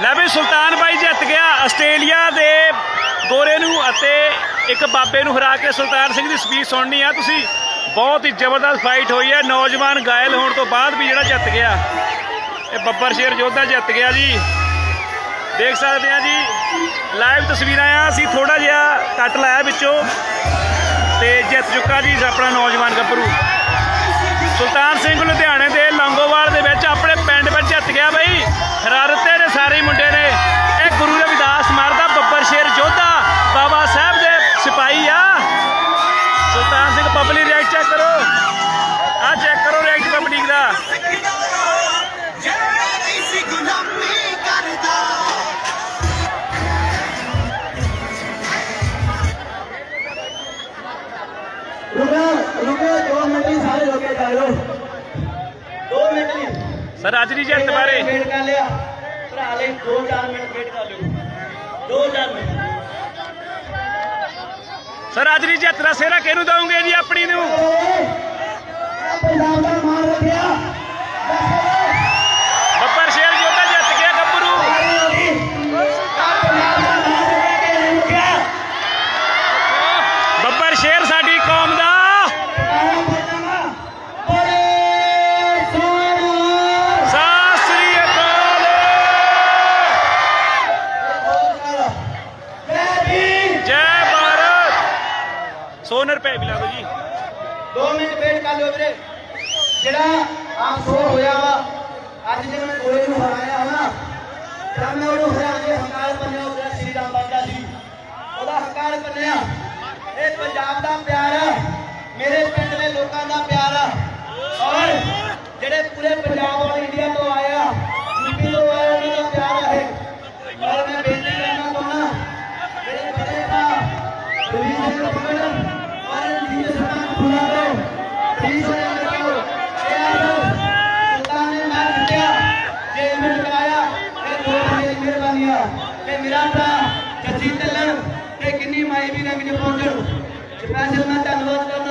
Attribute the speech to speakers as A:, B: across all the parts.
A: ਲੈ ਵੀ ਸੁਲਤਾਨ ਬਾਈ ਜਿੱਤ ਗਿਆ ਆਸਟ੍ਰੇਲੀਆ ਦੇ ਗੋਰੇ ਨੂੰ ਅਤੇ ਇੱਕ ਬਾਬੇ ਨੂੰ ਹਰਾ ਕੇ ਸੁਲਤਾਨ ਸਿੰਘ ਦੀ ਸਪੀਚ ਸੁਣਨੀ ਆ। ਤੁਸੀਂ ਬਹੁਤ ਹੀ ਜ਼ਬਰਦਸਤ ਫਾਈਟ ਹੋਈ ਹੈ ਨੌਜਵਾਨ ਗਾਇਲ ਹੋਣ ਤੋਂ ਬਾਅਦ ਵੀ ਜਿਹੜਾ ਜਿੱਤ ਗਿਆ, ਇਹ ਬੱਬਰ ਸ਼ੇਰ ਯੋਧਾ ਜਿੱਤ ਗਿਆ ਜੀ। ਦੇਖ ਸਕਦੇ ਆ ਜੀ ਲਾਈਵ ਤਸਵੀਰਾਂ ਆ। ਅਸੀਂ ਥੋੜਾ ਜਿਹਾ ਕੱਟ ਲਾਇਆ ਵਿੱਚੋਂ ਤੇ ਜਿੱਤ ਚੁੱਕਾ ਜੀ ਆਪਣਾ ਨੌਜਵਾਨ ਗੱਭਰੂ। ਸੁਲਤਾਨ ਸਿੰਘ ਲੁਧਿਆਣੇ ਦੇ ਲੰਗੋਵਾਲ ਸਰ ਅੱਜ ਦੀ ਜਿੱਤ ਬਾਰੇ।
B: ਵੇਟ ਕਰ ਲਿਆ। ਭਰਾ ਲਈ 2-4 ਮਿੰਟ ਵੇਟ ਕਰ ਲਿਓ। 2-4 ਮਿੰਟ।
A: ਸਰ ਅੱਜ ਦੀ ਜਿੱਤ ਦਾ ਸਿਹਰਾ ਕਿਹਨੂੰ ਦਵੋਗੇ ਜੀ ਆਪਣੀ ਨੂੰ?
B: ਪੰਜਾਬ ਦਾ ਮਾਣ ਰੱਖਿਆ। ਜਿਹੜਾ ਆ ਸ਼ੋ ਹੋਇਆ ਵਾ, ਅੱਜ ਜਦੋਂ ਮੈਂ ਕੋਲੇ ਨੂੰ ਹਰਾਇਆ ਨਾ, ਤਾਂ ਮੈਂ ਉਹਨੂੰ ਹਰਾ ਕੇ ਹੰਕਾਰ ਬੰਨਿਆ ਉਹਦਾ ਸ਼੍ਰੀ ਰਾਮ ਬਾਬਾ ਜੀ। ਉਹਦਾ ਹੰਕਾਰ ਬੰਨਿਆ ਇਹ ਪੰਜਾਬ ਦਾ ਪਿਆਰ ਆ, ਮੇਰੇ ਪਿੰਡ ਦੇ ਲੋਕਾਂ ਦਾ ਪਿਆਰ ਆ। ਔਰ ਜਿਹੜੇ ਪੂਰੇ ਪੰਜਾਬ ਔਰ ਇੰਡੀਆ ਤੋਂ ਆਏ ਕਿੰਨੀ ਮਾਈ ਵੀ ਰੰਗ ਚ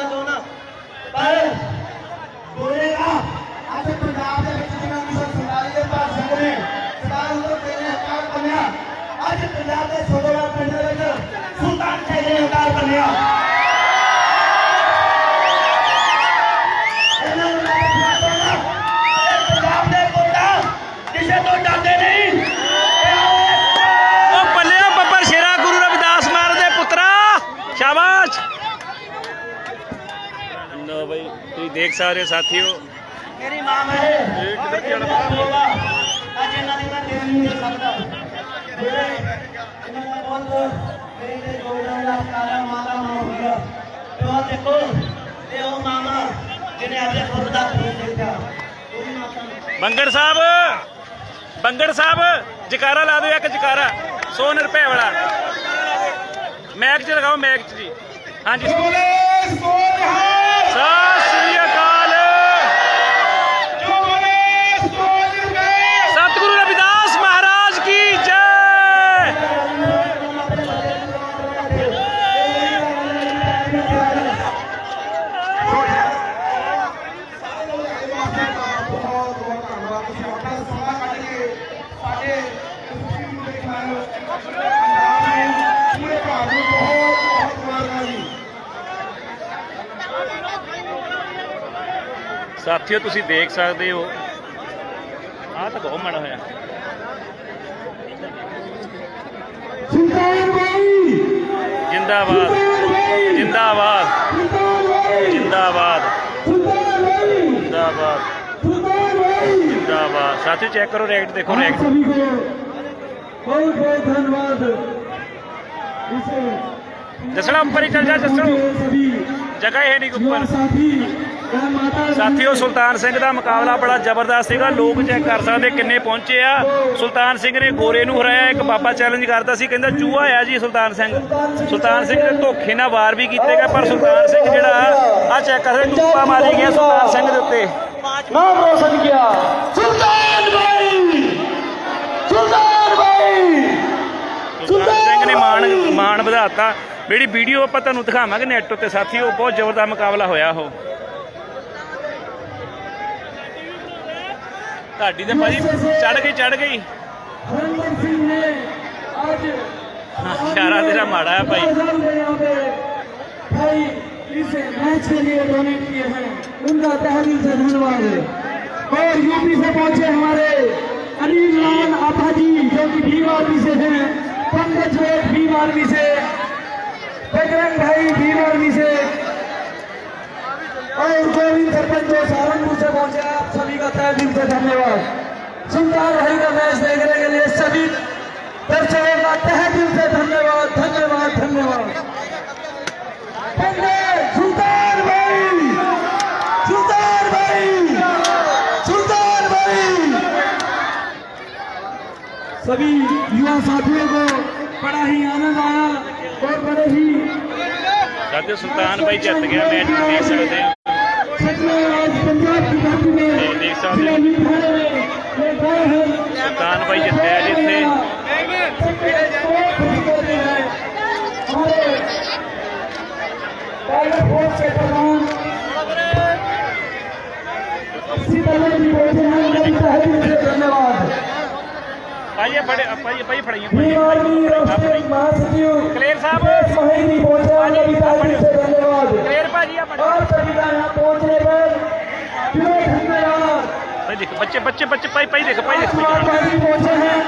A: ਦੇਖ ਸਕਦੇ ਸਾਥੀਓ।
B: ਮੇਰੀ ਮਾਂ ਮੇਰੇ
A: ਇਹ ਕਿੱਧਰ ਕੀ
B: ਹੋਗਾ ਅੱਜ ਇਹਨਾਂ ਦੀ ਮੈਂ ਦੇਣ ਨਹੀਂ ਦੇ ਸਕਦਾ। ਮੇਰੇ ਇਹਨਾਂ ਦਾ ਬਹੁਤ ਮੇਰੇ ਤੇ ਗੋਲਡਨ ਦਾ ਕਾਲਾ ਮਾਲਾ ਮਾਂ ਹੋ ਗਿਆ। ਤੇ ਉਹ ਦੇਖੋ ਤੇ ਉਹ ਮਾਮਾ ਜਿਹਨੇ ਆਪਣੇ ਖੁਦ ਦਾ ਖੂਨ ਦੇਖਿਆ ਉਹਦੀ ਮਾਤਾ ਨੂੰ।
A: ਬੰਗੜ ਸਾਹਿਬ ਬੰਗੜ ਸਾਹਿਬ ਜਕਾਰਾ ਲਾ ਦਿਓ ਇੱਕ ਜਕਾਰਾ 100 ਰੁਪਏ ਵਾਲਾ। ਮੈਕ ਚ ਲਗਾਓ ਮੈਕ ਚ ਜੀ। ਹਾਂਜੀ। ਸਤਿ ਸ੍ਰੀ। ਅਕਾਲ ਸਤਿਗੁਰੂ ਰਵਿਦਾਸ ਮਹਾਰਾਜ ਕੀ ਜੈ ਸਾਥੀਓ ਤੁਸੀਂ ਦੇਖ ਸਕਦੇ ਹੋ। ਆ ਤਾਂ ਬਹੁਤ ਮਾੜਾ ਹੋਇਆ। ਜਿੰਦਾਬਾਦ। ਜਿੰਦਾਬਾਦ। ਜਿੰਦਾਬਾਦ। ਜਿੰਦਾਬਾਦ। ਜਿੰਦਾਬਾਦ। ਸਾਥੀ ਚੈੱਕ ਕਰੋ ਰੈਕਟ ਦੇਖੋ ਰੈਕਟ
B: ਬਹੁਤ ਬਹੁਤ ਧੰਨਵਾਦ।
A: ਇਸ ਦਸਣਾ ਉੱਪਰ ਹੀ ਚੱਲ ਜਾ
B: ਦਸਣੋ।
A: ਜਗ੍ਹਾ ਹੈ ਨਹੀਂ ਉੱਪਰ।
B: ਸਾਥੀ
A: ਸਾਥੀਓ ਸੁਲਤਾਨ ਸਿੰਘ ਦਾ ਮੁਕਾਬਲਾ ਬੜਾ ਜ਼ਬਰਦਸਤ ਸੀਗਾ। ਲੋਕ ਚੈੱਕ ਕਰ ਸਕਦੇ ਕਿੰਨੇ ਪਹੁੰਚੇ ਆ। ਸੁਲਤਾਨ ਸਿੰਘ ਨੇ ਗੋਰੇ ਨੂੰ ਹਰਾਇਆ ਇੱਕ ਬਾਬਾ ਚੈਲੰਜ ਕਰਦਾ ਸੀ ਕਹਿੰਦਾ ਚੂਹਾ ਆ ਜੀ ਸੁਲਤਾਨ ਸਿੰਘ। ਸੁਲਤਾਨ ਸਿੰਘ ਦੇ ਧੋਖੇ ਨਾਲ ਵਾਰ ਵੀ ਕੀਤੇ ਗਏ ਪਰ ਸੁਲਤਾਨ ਸਿੰਘ ਜਿਹੜਾ ਆ ਚੈੱਕ ਕਰ ਰਿਹਾ ਟੁੱਪਾ ਮਾਰੀ ਗਿਆ ਸੁਲਤਾਨ ਸਿੰਘ ਦੇ ਉੱਤੇ।
B: ਨਾਮ ਰੋਸ਼ਨ ਗਿਆ ਸੁਲਤਾਨ ਭਾਈ ਸੁਲਤਾਨ ਭਾਈ
A: ਸੁਲਤਾਨ ਸਿੰਘ ਨੇ ਮਾਣ ਮਾਣ ਵਧਾਤਾ। ਜਿਹੜੀ ਵੀਡੀਓ ਆਪਾਂ ਤੁਹਾਨੂੰ ਦਿਖਾਵਾਂਗੇ ਨੈਟ ਉੱਤੇ ਸਾਥੀਓ ਬਹੁਤ ਜ਼ਬਰਦਸਤ ਮੁਕਾਬਲਾ ਹੋਇਆ ਉਹ। ਤੁਹਾਡੀ ਤੇ ਭਾਜੀ ਚੜ ਗਈ ਚੜ ਗਈ
C: हरमन सिंह ने आज
A: ਇਸ਼ਾਰਾ ਤੇਰਾ ਮਾੜਾ ਹੈ ਭਾਈ
C: हजार रुपए यहाँ पे भाई इस मैच के लिए डोनेट किए हैं उनका तहे दिल से धन्यवाद है और यूपी से पहुंचे हमारे अनिल लाल आपा जी जो कि भीम आर्मी से हैं पंकज वेद भीम आर्मी से बजरंग भाई भीम आर्मी से اور جو بھی سرپنچ جو سہارنپور سے پہنچے، آپ سبھی کا تہ دل سے دھنیہ واد سلطان بھائی کا میچ دیکھنے کے لیے سبھی۔ درشکوں کا تہ دل سے دھنیہ واد دھنیہ واد دھنیہ واد سلطان بھائی۔ سلطان بھائی۔ سلطان بھائی۔ سبھی یوا ساتھیوں کو بڑا ہی
A: آنند آیا اور بڑے ہی سلطان بھائی جت گیا اس
C: نے آج سلطان بھائی جتیج ہیں میری
A: تحریر سے دھنیہ
C: واد
A: پائیے
C: دیکھ بچے بچے بچے پائی
A: پائی دیکھ پائی دیکھ۔ پہنچے
C: ہیں۔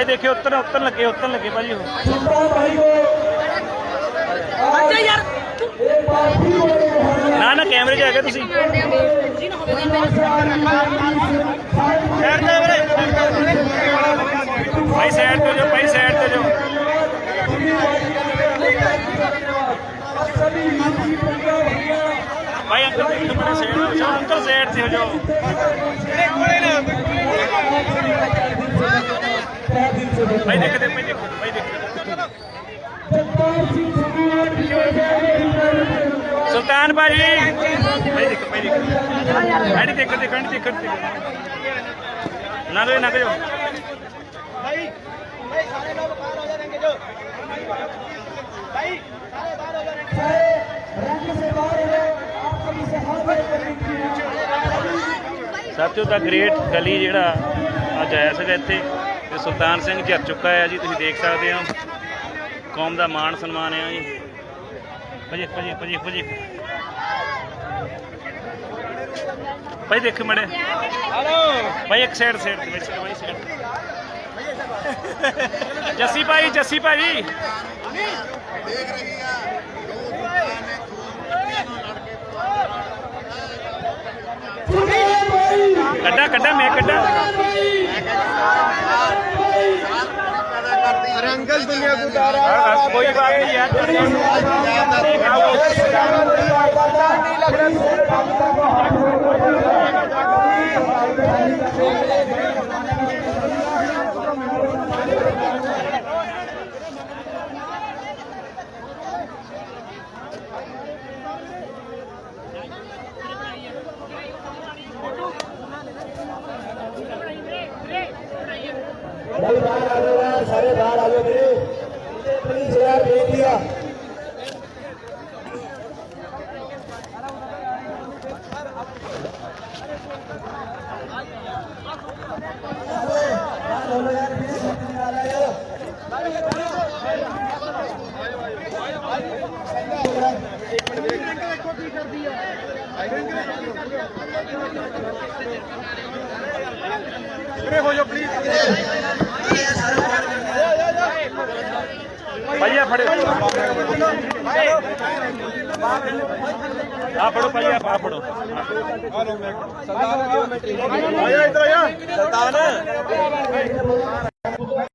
A: ਭਾਈ ਦੇਖਿਓ ਉੱਤਰ ਉੱਤਰ ਲੱਗੇ ਉੱਤਰ ਲੱਗੇ ਭਾਜੀ ਉਹ
C: सुल्तान भाई को अच्छा यार एक बार फिर बोले तो हमें
A: ਨਾ ਨਾ ਕੈਮਰੇ 'ਚ ਹੈਗੇ ਤੁਸੀਂ ਭਾਈ ਸਾਈਡ ਤੇ ਜੋ ਭਾਈ ਸਾਈਡ ਤੇ ਜੋ
C: सभी यूपी पंजाब हरियाणा
A: ਭਾਈ ਅੰਕਲ ਦੇਖੋ ਬੜੇ ਸਾਈਡ ਤੇ ਜੋ ਅੰਕਲ ਸਾਈਡ ਤੇ ਹੋ ਜੋ
C: तहे दिल से धन्यवाद।
A: ਭਾਈ ਦੇਖਦੇ ਭਾਈ ਦੇਖੋ ਭਾਈ ਦੇਖੋ
C: जगतार सिंह सगुआर जी को जय भीम।
A: ਸੁਲਤਾਨ ਭਾਜੀ ਭਾਈ ਦੇਖੋ ਭਾਈ ਦੇਖੋ ਐਡੀ ਦੇਖੋ ਦੇਖੋ ਐਡੀ ਦੇਖੋ ਦੇਖੋ। ਨਾ ਰੋ ਨਾ ਕਰੋ
C: चाहे रंग से बाहर हो आप सभी से हाथ जोड़ कर विनती है
A: ਸਾਥੀਓ ਦਾ ਗ੍ਰੇਟ ਗਲੀ ਜਿਹੜਾ ਅੱਜ ਆਇਆ ਸੀਗਾ ਇੱਥੇ ਤੇ ਸੁਲਤਾਨ ਸਿੰਘ ਜਿੱਤ ਚੁੱਕਾ ਹੈ ਜੀ, ਤੁਸੀਂ ਦੇਖ ਸਕਦੇ ਹੋ। ਕੌਮ ਦਾ ਮਾਣ ਸਨਮਾਨ ਹੈ ਜੀ। ਭਜੇ ਭਜੇ ਭਜੇ ਭਜੇ। ਭਾਈ, ਦੇਖ ਮੜੇ ਹਲੋ ਭਾਈ, ਇੱਕ ਸਾਈਡ ਸਾਈਡ ਤੇ ਵਿੱਚ ਭਾਈ ਸਾਈਡ ਜੱਸੀ ਭਾਈ ਜੱਸੀ ਭਾਈ
C: ਦੇਖ ਰਹੀ ਆ
A: ਕੱਢਾ ਕੱਢਾ, ਮੈਂ ਕੱਢਾ।
D: अरे अंकल दुनिया को उतारा
C: कोई बात नहीं यार नहीं लग रहा
D: ਵੀਰੇ ਹੋ ਜਾਓ ਪਲੀਜ਼
A: ਭਾਈ ਆ ਫੜੋ ਆ ਫੜੋ। ਭਾਈ ਆ ਫੜੋ
D: ਆਇਆ ਇੱਧਰ ਆਇਆ।